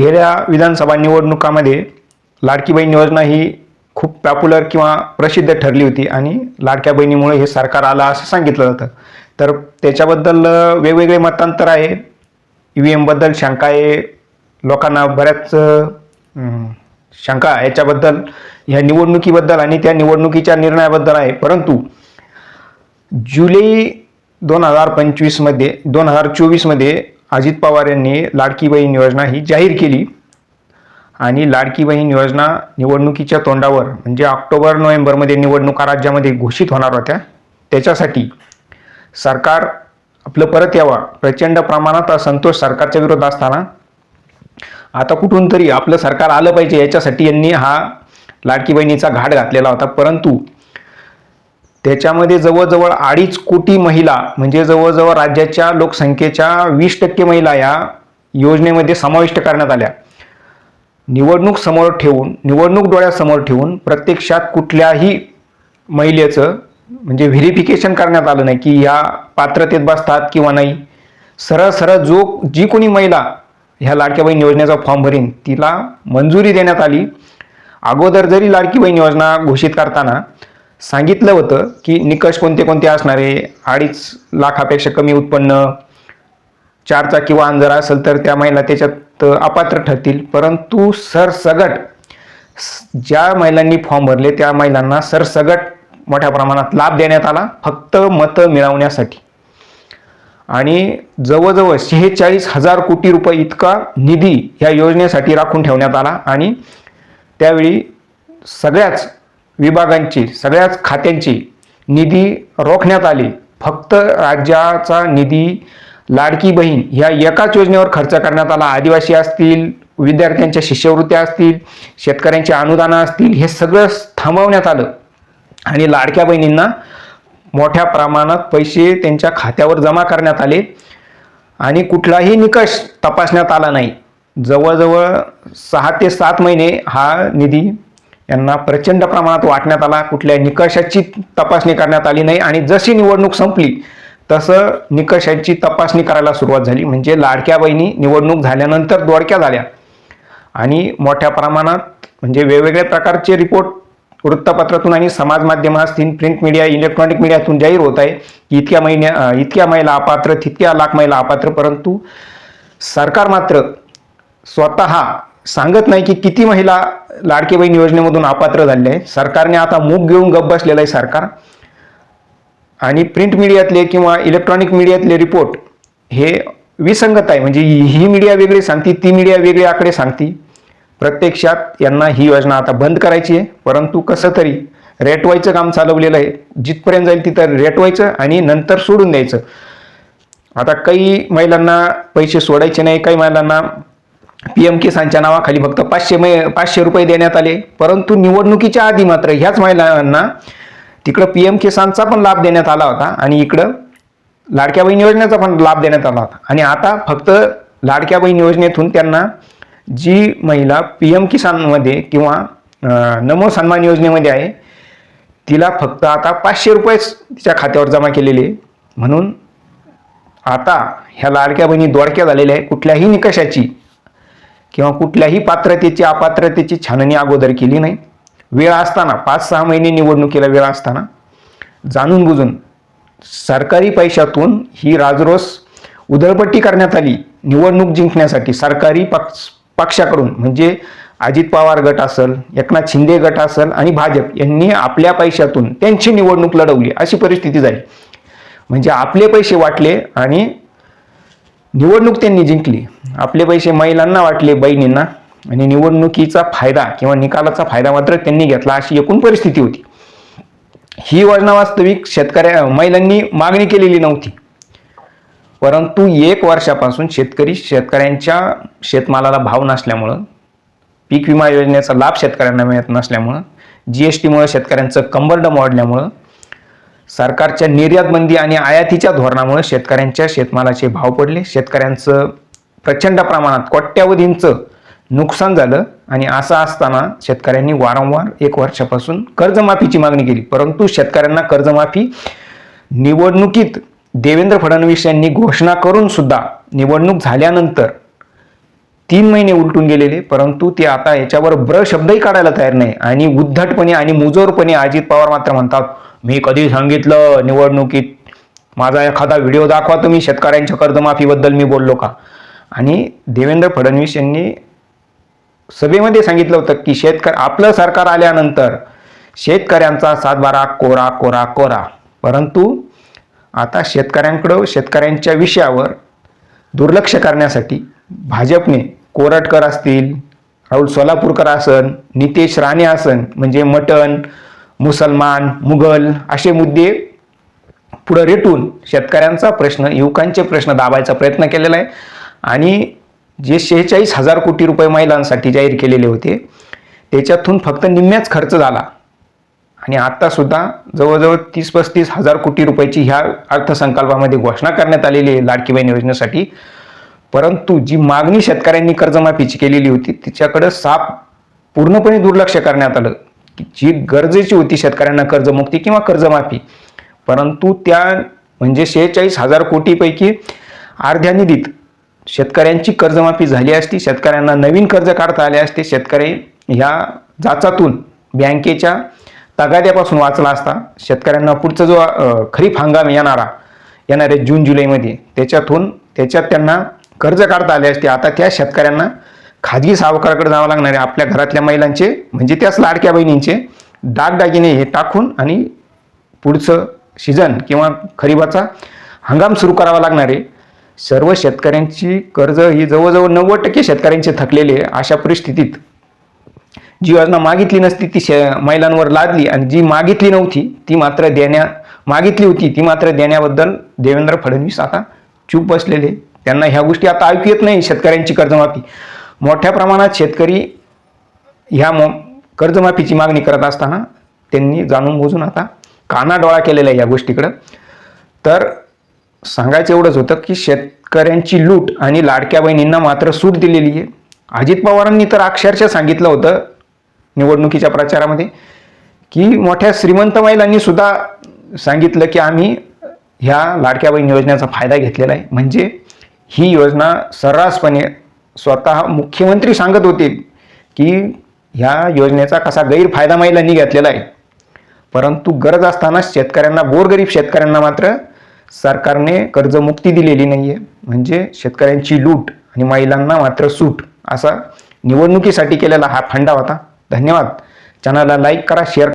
गेल्या विधानसभा निवडणुकामध्ये लाडकी बहीण योजना ही खूप पॉप्युलर किंवा प्रसिद्ध ठरली होती आणि लाडक्या बहिणीमुळे हे सरकार आलं असं सांगितलं जातं. तर त्याच्याबद्दल वेगवेगळे मतांतर आहे. ई व्ही एमबद्दल शंका आहे. लोकांना बऱ्याच शंका याच्याबद्दल ह्या निवडणुकीबद्दल आणि त्या निवडणुकीच्या निर्णयाबद्दल आहे. परंतु जुलै दोन हजार पंचवीसमध्ये दोन हजार चोवीसमध्ये अजित पवार यांनी लाडकी बहीण योजना ही जाहीर केली. आणि लाडकी बहीण योजना निवडणुकीच्या तोंडावर म्हणजे ऑक्टोबर नोव्हेंबरमध्ये निवडणुका राज्यामध्ये घोषित होणार होत्या. त्याच्यासाठी सरकार आपलं परत यावा. प्रचंड प्रमाणात असंतोष सरकारच्या विरोधात असताना. आता कुठून तरी आपलं सरकार आलं पाहिजे याच्यासाठी यांनी हा लाडकी बहिणीचा घाट घातलेला होता. परंतु त्याच्यामध्ये जवळजवळ अडीच कोटी महिला म्हणजे जवळजवळ राज्याच्या लोकसंख्येच्या वीस टक्के महिला या योजनेमध्ये समाविष्ट करण्यात आल्या. निवडणूक समोर ठेवून निवडणूक डोळ्यासमोर ठेवून प्रत्यक्षात कुठल्याही महिलेचं म्हणजे व्हेरिफिकेशन करण्यात आलं नाही की या पात्रतेत बसतात किंवा नाही. सरळ सरळ जो जी कोणी महिला ह्या लाडक्या बहीण योजनेचा फॉर्म भरीन तिला मंजुरी देण्यात आली. अगोदर जरी लाडकी बहीण योजना घोषित करताना सांगितलं होतं की निकष कोणते कोणते असणारे अडीच लाखापेक्षा कमी उत्पन्न चार किंवा अंजर जर असेल तर त्या महिला त्याच्यात अपात्र ठरतील. परंतु सरसगट ज्या महिलांनी फॉर्म भरले त्या महिलांना सरसगट मोठ्या प्रमाणात लाभ देण्यात आला फक्त मतं मिळवण्यासाठी. आणि जवळजवळ शेहेचाळीस हजार कोटी रुपये इतका निधी या योजनेसाठी राखून ठेवण्यात आला आणि त्यावेळी सगळ्याच विभागांची सगळ्याच खात्यांची निधी रोखण्यात आली. फक्त राज्याचा निधी लाडकी बहीण ह्या एकाच योजनेवर खर्च करण्यात आला. आदिवासी असतील विद्यार्थ्यांच्या शिष्यवृत्त्या असतील शेतकऱ्यांची अनुदानं असतील हे सगळं थांबवण्यात आलं. आणि लाडक्या बहिणींना मोठ्या प्रमाणात पैसे त्यांच्या खात्यावर जमा करण्यात आले. आणि कुठलाही निकष तपासण्यात आला नाही. जवळजवळ सहा ते सात महिने हा निधी यांना प्रचंड प्रमाणात वाटण्यात आला. कुठल्या निकषाची तपासणी करण्यात आली नाही आणि जशी निवडणूक संपली तसं निकषांची तपासणी करायला सुरुवात झाली. म्हणजे लाडक्या बहिणी निवडणूक झाल्यानंतर दोडक्या झाल्या. आणि मोठ्या प्रमाणात म्हणजे वेगवेगळ्या प्रकारचे रिपोर्ट वृत्तपत्रातून आणि समाज माध्यम असतील प्रिंट मीडिया इलेक्ट्रॉनिक मीडियातून जाहीर होत आहे की इतक्या महिन्या इतक्या महिला अपात्र तितक्या लाख महिला अपात्र परंतु सरकार मात्र स्वतः सांगत नाही की किती महिला लाडकी बहीण योजनेमधून अपात्र झालेले आहे सरकारने आता मूग घेऊन गप्प बसलेलं आहे सरकार. आणि प्रिंट मीडियातले किंवा इलेक्ट्रॉनिक मीडियातले रिपोर्ट हे विसंगत आहे. म्हणजे ही मीडिया वेगळी सांगती ती मीडिया वेगळी आकडे सांगती. प्रत्यक्षात यांना ही योजना आता बंद करायची आहे. परंतु कसं तरी रेटवायचं काम चालवलेलं आहे. जिथपर्यंत जाईल तिथं रेटवायचं आणि नंतर सोडून द्यायचं. आता काही महिलांना पैसे सोडायचे नाही काही महिलांना पी एम किसानच्या नावाखाली फक्त पाचशे मै पाचशे रुपये देण्यात आले. परंतु निवडणुकीच्या आधी मात्र ह्याच महिलांना तिकडं पी एम किसानचा पण लाभ देण्यात आला होता आणि इकडं लाडक्या बहीण योजनेचा पण लाभ देण्यात आला होता. आणि आता फक्त लाडक्या बहीण योजनेतून त्यांना जी महिला पी एम किसानमध्ये किंवा नमो सन्मान योजनेमध्ये आहे तिला फक्त आता पाचशे रुपयेच तिच्या खात्यावर जमा केलेले. म्हणून आता ह्या लाडक्या बहिणी दोडक्या झालेल्या आहे कुठल्याही निकषाची किंवा कुठल्याही पात्रतेची अपात्रतेची छाननी अगोदर केली नाही. वेळ असताना पाच सहा महिने निवडणुकीला वेळ असताना जाणून बुजून सरकारी पैशातून ही राजरोस उधळपट्टी करण्यात आली. निवडणूक जिंकण्यासाठी सरकारी पक्ष पक्षाकडून म्हणजे अजित पवार गट असेल एकनाथ शिंदे गट असेल आणि भाजप यांनी आपल्या पैशातून त्यांची निवडणूक लढवली. अशी परिस्थिती झाली. म्हणजे आपले पैसे वाटले आणि निवडणूक त्यांनी जिंकली. आपले पैसे महिलांना वाटले बहिणींना. आणि निवडणुकीचा फायदा किंवा निकालाचा फायदा मात्र त्यांनी घेतला अशी एकूण परिस्थिती होती. ही योजना वास्तविक शेतकऱ्या महिलांनी मागणी केलेली नव्हती. परंतु एक वर्षापासून शेतकरी शेतकऱ्यांच्या शेतमालाला भाव नसल्यामुळं पीक विमा योजनेचा लाभ शेतकऱ्यांना मिळत नसल्यामुळं जी एस टीमुळे शेतकऱ्यांचं कंबरडं मोडल्यामुळं सरकारच्या निर्यात बंदी आणि आयातीच्या धोरणामुळे शेतकऱ्यांच्या शेतमालाचे भाव पडले. शेतकऱ्यांचं प्रचंड प्रमाणात कोट्यावधींचं नुकसान झालं आणि असं असताना शेतकऱ्यांनी वारंवार एक वर्षापासून कर्जमाफीची मागणी केली. परंतु शेतकऱ्यांना कर्जमाफी निवडणुकीत देवेंद्र फडणवीस यांनी घोषणा करून सुद्धा निवडणूक झाल्यानंतर तीन महिने उलटून गेलेले. परंतु ते आता याच्यावर ब्र शब्दही काढायला तयार नाही. आणि उद्धटपणे आणि मुजोरपणे अजित पवार मात्र म्हणतात मी कधी सांगितलं निवडणुकीत माझा एखादा व्हिडिओ दाखवा तुम्ही शेतकऱ्यांच्या कर्जमाफीबद्दल मी बोललो का? आणि देवेंद्र फडणवीस यांनी सभेमध्ये सांगितलं होतं की शेतकरी आपलं सरकार आल्यानंतर शेतकऱ्यांचा सातबारा कोरा कोरा कोरा. परंतु आता शेतकऱ्यांकडं शेतकऱ्यांच्या विषयावर दुर्लक्ष करण्यासाठी भाजपने कोरटकर असतील राहुल सोलापूरकर आसन नितेश राणे आसन म्हणजे मटण मुसलमान मुघल असे मुद्दे पुढं रेटून शेतकऱ्यांचा प्रश्न युवकांचे प्रश्न दाबायचा प्रयत्न केलेला आहे. आणि जे शेहेचाळीस हजार कोटी रुपये महिलांसाठी जाहीर केलेले होते त्याच्यातून फक्त निम्म्याच खर्च झाला. आणि आत्तासुद्धा जवळजवळ तीस पस्तीस हजार कोटी रुपयाची ह्या अर्थसंकल्पामध्ये घोषणा करण्यात आलेली आहे लाडकी बहीण योजनेसाठी. परंतु जी मागणी शेतकऱ्यांनी कर्जमाफीची केलेली होती तिच्याकडं साप पूर्णपणे दुर्लक्ष करण्यात आलं. जी गरजेची होती शेतकऱ्यांना कर्जमुक्ती किंवा कर्जमाफी. परंतु त्या म्हणजे शेहेचाळीस हजार कोटीपैकी अर्ध्या निधीत शेतकऱ्यांची कर्जमाफी झाली असती शेतकऱ्यांना नवीन कर्ज काढता आले असते शेतकरी ह्या जाचातून बँकेच्या तगाद्यापासून वाचला असता शेतकऱ्यांना पुढचा जो खरीप हंगाम येणारा येणारे जून जुलैमध्ये त्याच्यातून त्याच्यात त्यांना कर्ज काढता आले असते. आता त्या शेतकऱ्यांना खाजगी सावकाराकडे जावं लागणार आहे आपल्या घरातल्या महिलांचे म्हणजे त्याच लाडक्या बहिणींचे दागदागिने हे टाकून आणि पुढचं सीझन किंवा खरीपाचा हंगाम सुरू करावा लागणार. आहे सर्व शेतकऱ्यांची कर्ज ही जवळजवळ नव्वद टक्के शेतकऱ्यांचे थकलेले अशा परिस्थितीत. जी योजना मागितली नसती ती शे महिलांवर लादली आणि जी मागितली नव्हती ती मात्र देण्या मागितली होती ती मात्र देण्याबद्दल देवेंद्र फडणवीस आता चूप बसलेले. त्यांना ह्या गोष्टी आता ऐकू येत नाही शेतकऱ्यांची कर्जमाफी. मोठ्या प्रमाणात शेतकरी ह्या मो कर्जमाफीची मागणी करत असताना त्यांनी जाणून बुजून आता कानाडोळा केलेला आहे या गोष्टीकडं. तर सांगायचं एवढंच होतं की शेतकऱ्यांची लूट आणि लाडक्या बहिणींना मात्र सूट दिलेली आहे. अजित पवारांनी तर अक्षरशः सांगितलं होतं निवडणुकीच्या प्रचारामध्ये की मोठ्या श्रीमंत महिलांनी सुद्धा सांगितलं की आम्ही ह्या लाडक्या बहीण योजनेचा फायदा घेतलेला आहे. म्हणजे ही योजना सर्रासपणे स्वतः मुख्यमंत्री सांगत होते की ह्या योजनेचा कसा गैरफायदा महिलांनी घेतलेला आहे. परंतु गरज असताना शेतकऱ्यांना गोरगरीब शेतकऱ्यांना मात्र सरकारने कर्जमुक्ती दिलेली नाही आहे म्हणजे शेतकऱ्यांची लूट आणि महिलांना मात्र सूट असा निवडणुकीसाठी केलेला हा फंडा होता. धन्यवाद. चॅनलला लाईक करा शेअर